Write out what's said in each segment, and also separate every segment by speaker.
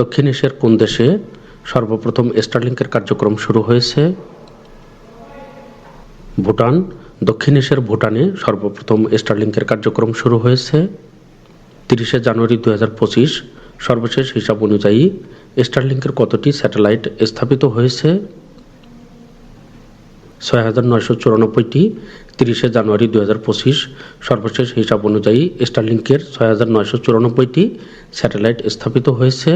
Speaker 1: দক্ষিণ এশিয়ার কোন দেশে সর্বপ্রথম স্টারলিংকের কার্যক্রম শুরু হয়েছে ভুটান দক্ষিণ এশিয়ার ভুটানে সর্বপ্রথম স্টারলিংকের কার্যক্রম শুরু হয়েছে তিরিশে জানুয়ারি দু সর্বশেষ হিসাব অনুযায়ী স্টারলিংকের কতটি স্যাটেলাইট স্থাপিত হয়েছে ছয় হাজার নয়শো চুরানব্বইটি তিরিশে জানুয়ারি দু হাজার পঁচিশ সর্বশেষ হিসাব অনুযায়ী স্টারলিংকের ছয় হাজার নয়শো চুরানব্বইটি স্যাটেলাইট স্থাপিত হয়েছে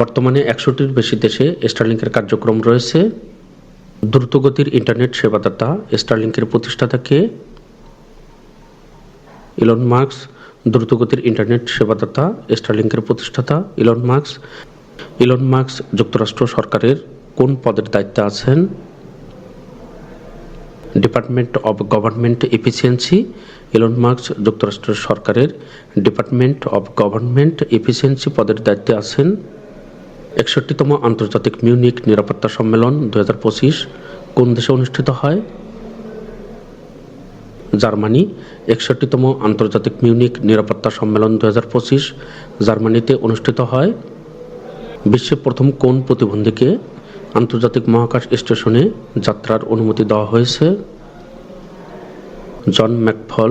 Speaker 1: বর্তমানে একশোটির বেশি দেশে স্টারলিংকের কার্যক্রম রয়েছে দ্রুতগতির ইন্টারনেট সেবাদাতা স্টারলিংকের প্রতিষ্ঠাতাকে ইলন মার্কস দ্রুতগতির ইন্টারনেট সেবাদাতা স্টারলিংকের প্রতিষ্ঠাতা ইলন মার্কস ইলন মার্কস যুক্তরাষ্ট্র সরকারের কোন পদের দায়িত্বে আছেন Department of Government Efficiency Elon Musk যুক্তরাষ্ট্র সরকারের ডিপার্টমেন্ট অব গভর্নমেন্ট এফিসিয়েন্সি পদের দায়িত্বে আছেন একষট্টিতম আন্তর্জাতিক মিউনিক নিরাপত্তা সম্মেলন দু কোন দেশে অনুষ্ঠিত হয় জার্মানি একষট্টিতম আন্তর্জাতিক মিউনিক নিরাপত্তা সম্মেলন দু জার্মানিতে অনুষ্ঠিত হয় বিশ্বে প্রথম কোন প্রতিবন্ধীকে আন্তর্জাতিক মহাকাশ স্টেশনে যাত্রার অনুমতি দেওয়া হয়েছে জন ম্যাকফল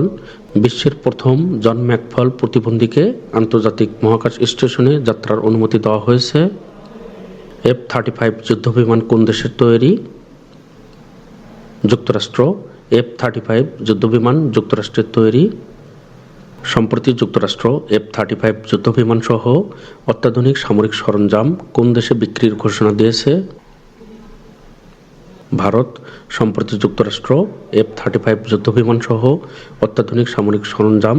Speaker 1: বিশ্বের প্রথম জন ম্যাকফল প্রতিবন্ধীকে আন্তর্জাতিক মহাকাশ স্টেশনে যাত্রার অনুমতি দেওয়া হয়েছে এফ থার্টি ফাইভ যুদ্ধবিমান কোন দেশের তৈরি যুক্তরাষ্ট্র এফ থার্টি ফাইভ যুদ্ধবিমান যুক্তরাষ্ট্রের তৈরি সম্প্রতি যুক্তরাষ্ট্র এফ থার্টি ফাইভ বিমান সহ অত্যাধুনিক সামরিক সরঞ্জাম কোন দেশে বিক্রির ঘোষণা দিয়েছে ভারত সম্প্রতি যুক্তরাষ্ট্র এফ থার্টি ফাইভ বিমান সহ অত্যাধুনিক সামরিক সরঞ্জাম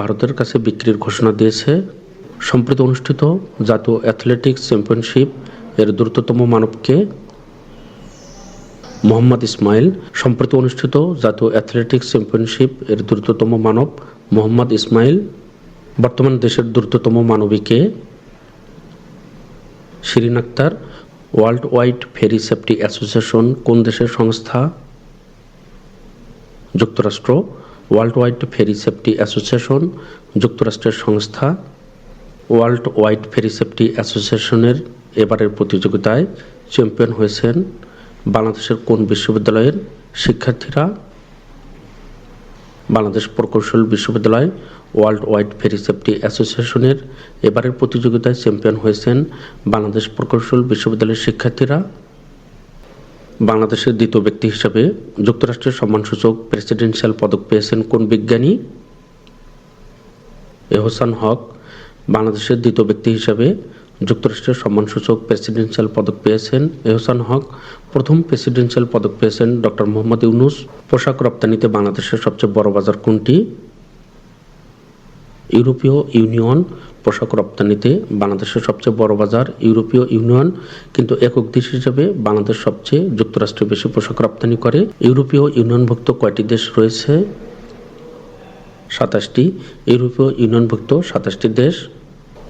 Speaker 1: ভারতের কাছে বিক্রির ঘোষণা দিয়েছে সম্প্রতি অনুষ্ঠিত জাতীয় অ্যাথলেটিক্স চ্যাম্পিয়নশিপ এর দ্রুততম মানবকে মোহাম্মদ ইসমাইল সম্প্রতি অনুষ্ঠিত জাতীয় অ্যাথলেটিক্স চ্যাম্পিয়নশিপ এর দ্রুততম মানব মোহাম্মদ ইসমাইল বর্তমান দেশের দ্রুততম মানবীকে Shirin Akter World Wide Ferry Safety Association কোন দেশের সংস্থা যুক্তরাষ্ট্র World Wide Ferry Safety Association যুক্তরাষ্ট্রের সংস্থা ওয়ার্ল্ড ওয়াইড ফেরি সেফটি অ্যাসোসিয়েশনের এবারের প্রতিযোগিতায় চ্যাম্পিয়ন হয়েছেন বাংলাদেশের কোন বিশ্ববিদ্যালয়ের শিক্ষার্থীরা বাংলাদেশ প্রকৌশল বিশ্ববিদ্যালয় ওয়ার্ল্ড ওয়াইড ফেরি সেফটি অ্যাসোসিয়েশনের এবারের প্রতিযোগিতায় চ্যাম্পিয়ন হয়েছেন বাংলাদেশ প্রকৌশল বিশ্ববিদ্যালয়ের শিক্ষার্থীরা বাংলাদেশের দ্বিতীয় ব্যক্তি হিসাবে যুক্তরাষ্ট্রের সম্মানসূচক প্রেসিডেন্সিয়াল পদক পেয়েছেন কোন বিজ্ঞানী এহসান হক বাংলাদেশের দ্বিতীয় ব্যক্তি হিসাবে যুক্তরাষ্ট্রের সম্মানসূচক প্রেসিডেন্সিয়াল পদক পেয়েছেন এহসান হক প্রথম প্রেসিডেন্সিয়াল পদক পেয়েছেন ডক্টর মোহাম্মদ ইউনুস পোশাক রপ্তানিতে বাংলাদেশের সবচেয়ে বড় বাজার কোনটি ইউরোপীয় ইউনিয়ন পোশাক রপ্তানিতে বাংলাদেশের সবচেয়ে বড় বাজার ইউরোপীয় ইউনিয়ন কিন্তু একক দেশ হিসেবে বাংলাদেশ সবচেয়ে যুক্তরাষ্ট্রে বেশি পোশাক রপ্তানি করে ইউরোপীয় ইউনিয়নভুক্ত কয়টি দেশ রয়েছে সাতাশটি ইউরোপীয় ইউনিয়নভুক্ত সাতাশটি দেশ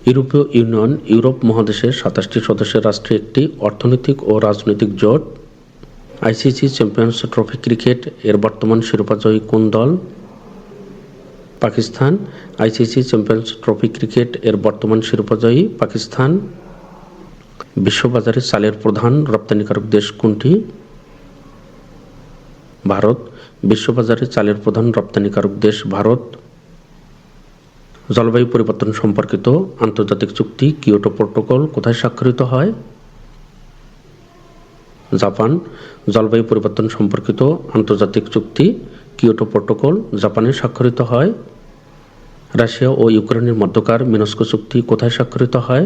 Speaker 1: ইউরোপীয় ইউনিয়ন ইউরোপ মহাদেশের সাতাশটি সদস্যের রাষ্ট্রে একটি অর্থনৈতিক ও রাজনৈতিক জোট আইসিসি চ্যাম্পিয়ন্স ট্রফি ক্রিকেট এর বর্তমান শিরোপাজয়ী কোন দল Pakistan ICC Champions Trophy cricket এর বর্তমান শিরোপাজয়ী পাকিস্তান বিশ্ববাজারে চালের প্রধান রপ্তানিকারক দেশ কোনটি ভারত বিশ্ববাজারে চালের প্রধান রপ্তানিকারক দেশ ভারত জলবায়ু পরিবর্তন সম্পর্কিত আন্তর্জাতিক চুক্তি কিয়োটো প্রোটোকল কোথায় স্বাক্ষরিত হয় জাপান জলবায়ু পরিবর্তন সম্পর্কিত আন্তর্জাতিক চুক্তি কিয়োটো প্রোটোকল জাপানে স্বাক্ষরিত হয় রাশিয়া ও ইউক্রেনের মধ্যকার মিনস্কো চুক্তি কোথায় স্বাক্ষরিত হয়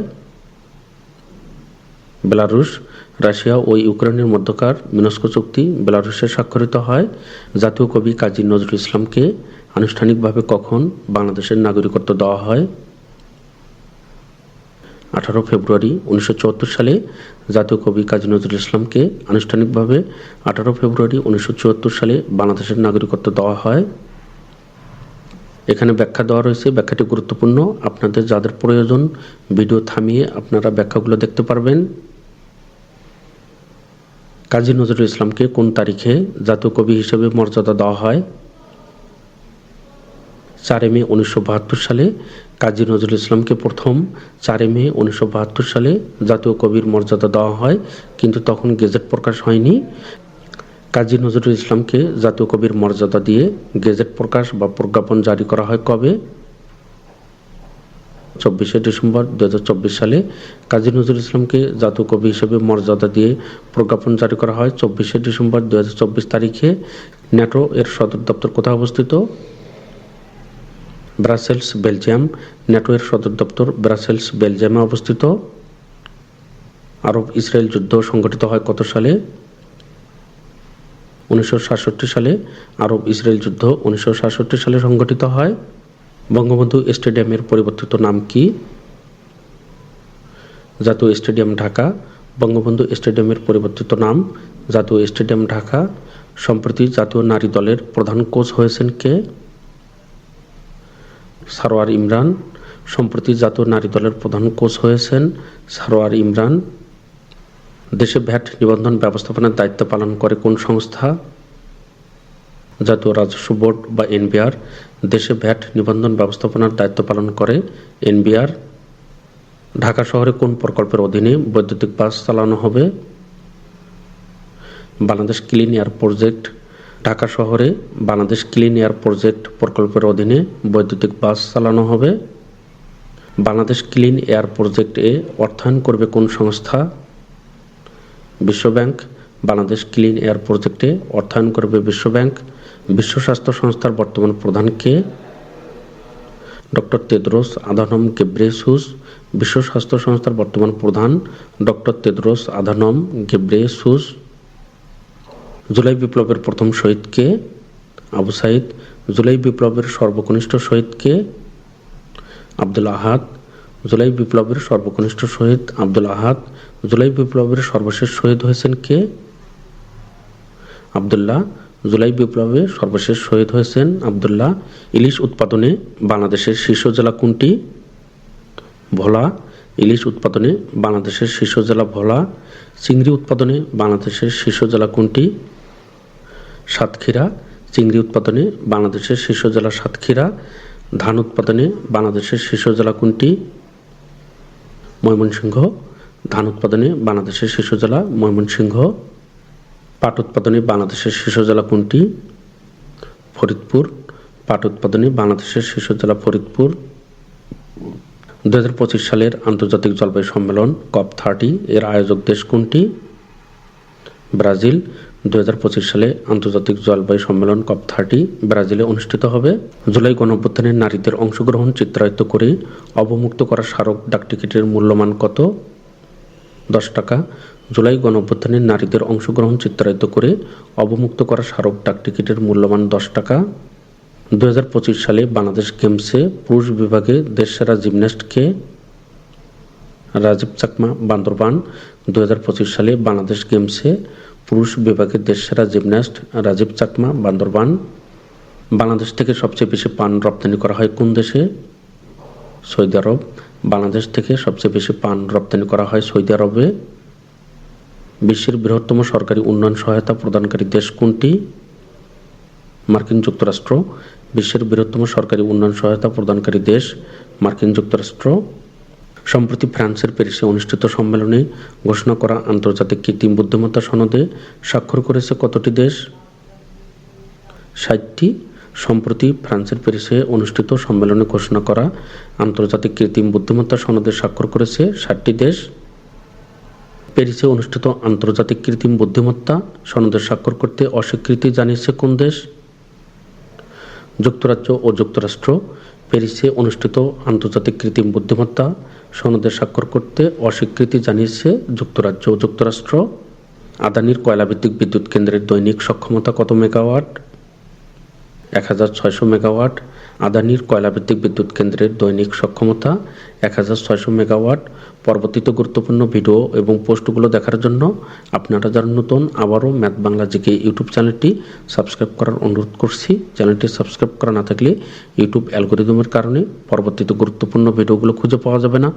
Speaker 1: বেলারুশ রাশিয়া ও ইউক্রেনের মধ্যকার মিনস্ক চুক্তি বেলারুশে স্বাক্ষরিত হয় জাতীয় কবি কাজী নজরুল ইসলামকে আনুষ্ঠানিকভাবে কখন বাংলাদেশের নাগরিকত্ব দেওয়া হয় আঠারো ফেব্রুয়ারি উনিশশো সালে জাতীয় কবি কাজী নজরুল ইসলামকে আনুষ্ঠানিকভাবে আঠারো ফেব্রুয়ারি উনিশশো সালে বাংলাদেশের নাগরিকত্ব দেওয়া হয় এখানে ব্যাখ্যা দেওয়া রয়েছে ব্যাখ্যাটি গুরুত্বপূর্ণ আপনাদের যাদের প্রয়োজন ভিডিও থামিয়ে আপনারা ব্যাখ্যাগুলো দেখতে পারবেন কাজী নজরুল ইসলামকে কোন তারিখে জাতীয় কবি হিসেবে মর্যাদা দেওয়া হয় চারে মে উনিশশো সালে কাজী নজরুল ইসলামকে প্রথম চারে মে উনিশশো সালে জাতীয় কবির মর্যাদা দেওয়া হয় কিন্তু তখন গেজেট প্রকাশ হয়নি কাজী নজরুল ইসলামকে জাতীয় কবির মর্যাদা দিয়ে গেজেট প্রকাশ বা প্রজ্ঞাপন জারি করা হয় কবে চব্বিশে ডিসেম্বর দু সালে কাজী নজরুল ইসলামকে জাতীয় কবি হিসেবে মর্যাদা দিয়ে প্রজ্ঞাপন জারি করা হয় চব্বিশে ডিসেম্বর দু তারিখে ন্যাটো এর সদর দপ্তর কোথায় অবস্থিত ব্রাসেলস বেলজিয়াম ন্যাটো এর সদর দপ্তর ব্রাসেলস বেলজিয়ামে অবস্থিত আরব ইসরায়েল যুদ্ধ সংঘটিত হয় কত সালে উনিশশো সালে আরব ইসরায়েল যুদ্ধ উনিশশো সালে সংঘটিত হয় বঙ্গবন্ধু স্টেডিয়ামের পরিবর্তিত নাম কি জাতীয় স্টেডিয়াম ঢাকা বঙ্গবন্ধু স্টেডিয়ামের পরিবর্তিত নাম জাতীয় স্টেডিয়াম ঢাকা সম্প্রতি জাতীয় নারী দলের প্রধান কোচ হয়েছেন কে সারোয়ার ইমরান সম্প্রতি জাতীয় নারী দলের প্রধান কোচ হয়েছেন সারোয়ার ইমরান দেশে ভ্যাট নিবন্ধন ব্যবস্থাপনার দায়িত্ব পালন করে কোন সংস্থা জাতীয় রাজস্ব বোর্ড বা এনবিআর দেশে ভ্যাট নিবন্ধন ব্যবস্থাপনার দায়িত্ব পালন করে এনবিআর ঢাকা শহরে কোন প্রকল্পের অধীনে বৈদ্যুতিক বাস চালানো হবে Bangladesh Clean Air Project Dhaka শহরে বাংলাদেশ ক্লিন এয়ার প্রজেক্ট প্রকল্পের অধীনে বৈদ্যুতিক বাস চালানো হবে বাংলাদেশ ক্লিন এয়ার প্রজেক্ট এ অর্থায়ন করবে কোন সংস্থা বিশ্বব্যাংক বাংলাদেশ ক্লিন এয়ার প্রজেক্টে অর্থায়ন করবে বিশ্বব্যাংক বিশ্ব স্বাস্থ্য সংস্থার বর্তমান প্রধানকে ডক্টর তেদ্রোস আধানম গেব্রেসুস বিশ্ব স্বাস্থ্য সংস্থার বর্তমান প্রধান ডক্টর তেদ্রোস আধানম গেব্রেসুস জুলাই বিপ্লবের প্রথম শহীদকে আবু সাইদ জুলাই বিপ্লবের সর্বকনিষ্ঠ শহীদকে আবদুল আহাদ জুলাই বিপ্লবের সর্বকনিষ্ঠ শহীদ আবদুল আহাদ জুলাই বিপ্লবের সর্বশেষ শহীদ হয়েছেন কে আবদুল্লাহ জুলাই বিপ্লবে সর্বশেষ শহীদ হয়েছেন আবদুল্লাহ ইলিশ উৎপাদনে বাংলাদেশের শীর্ষ জেলা কোনটি ভোলা ইলিশ উৎপাদনে বাংলাদেশের শীর্ষ জেলা ভোলা চিংড়ি উৎপাদনে বাংলাদেশের শীর্ষ জেলা কোনটি সাতক্ষীরা চিংড়ি উৎপাদনে বাংলাদেশের শীর্ষ জেলা সাতক্ষীরা ধান উৎপাদনে বাংলাদেশের শীর্ষ জেলা কোনটি ময়মনসিংহ ধান উৎপাদনে বাংলাদেশের শীর্ষ জেলা ময়মনসিংহ পাট উৎপাদনে বাংলাদেশের শীর্ষ জেলা কোনটি ফরিদপুর পাট উৎপাদনে বাংলাদেশের শীর্ষ জেলা ফরিদপুর দু সালের আন্তর্জাতিক জলবায়ু সম্মেলন কপ থার্টি এর আয়োজক দেশ কোনটি ব্রাজিল দু সালে আন্তর্জাতিক জলবায়ু সম্মেলন কপ থার্টি ব্রাজিলে অনুষ্ঠিত হবে জুলাই গণঅভ্যুত্থানে নারীদের অংশগ্রহণ চিত্রায়িত করে অবমুক্ত করা স্মারক ডাকটিকিটের মূল্যমান কত দশ টাকা জুলাই গণঅভ্যুত্থানে নারীদের অংশগ্রহণ চিত্রায়িত করে অবমুক্ত করা স্মারক ডাক টিকিটের মূল্যমান দশ টাকা দু সালে বাংলাদেশ গেমসে পুরুষ বিভাগে দেশসেরা জিমন্যাস্টকে রাজীব চাকমা বান্দরবান দু সালে বাংলাদেশ গেমসে পুরুষ বিভাগে দেশসেরা জিমন্যাস্ট রাজীব চাকমা বান্দরবান বাংলাদেশ থেকে সবচেয়ে বেশি পান রপ্তানি করা হয় কোন দেশে সৌদি আরব বাংলাদেশ থেকে সবচেয়ে বেশি পান রপ্তানি করা হয় সৌদি আরবে বিশ্বের বৃহত্তম সরকারি উন্নয়ন সহায়তা প্রদানকারী দেশ কোনটি মার্কিন যুক্তরাষ্ট্র বিশ্বের বৃহত্তম সরকারি উন্নয়ন সহায়তা প্রদানকারী দেশ মার্কিন যুক্তরাষ্ট্র সম্প্রতি ফ্রান্সের প্যারিসে অনুষ্ঠিত সম্মেলনে ঘোষণা করা আন্তর্জাতিক কৃত্রিম বুদ্ধিমত্তা সনদে স্বাক্ষর করেছে কতটি দেশ ষাটটি সম্প্রতি ফ্রান্সের প্যারিসে অনুষ্ঠিত সম্মেলনে ঘোষণা করা আন্তর্জাতিক কৃত্রিম বুদ্ধিমত্তা সনদে স্বাক্ষর করেছে ষাটটি দেশ প্যারিসে অনুষ্ঠিত আন্তর্জাতিক কৃত্রিম বুদ্ধিমত্তা সনদের স্বাক্ষর করতে অস্বীকৃতি জানিয়েছে কোন দেশ যুক্তরাজ্য ও যুক্তরাষ্ট্র প্যারিসে অনুষ্ঠিত আন্তর্জাতিক কৃত্রিম বুদ্ধিমত্তা সনদের স্বাক্ষর করতে অস্বীকৃতি জানিয়েছে যুক্তরাজ্য ও যুক্তরাষ্ট্র আদানির কয়লাভিত্তিক বিদ্যুৎ কেন্দ্রের দৈনিক সক্ষমতা কত মেগাওয়াট এক হাজার ছয়শো মেগাওয়াট আদানির কয়লাভিত্তিক বিদ্যুৎ কেন্দ্রের দৈনিক সক্ষমতা এক হাজার ছয়শো মেগাওয়াট পরবর্তীতে গুরুত্বপূর্ণ ভিডিও এবং পোস্টগুলো দেখার জন্য আপনারা যারা নতুন আবারও ম্যাথ বাংলা জিকে ইউটিউব চ্যানেলটি সাবস্ক্রাইব করার অনুরোধ করছি চ্যানেলটি সাবস্ক্রাইব করা না থাকলে ইউটিউব অ্যালগোরিদমের কারণে পরবর্তীতে গুরুত্বপূর্ণ ভিডিওগুলো খুঁজে পাওয়া যাবে না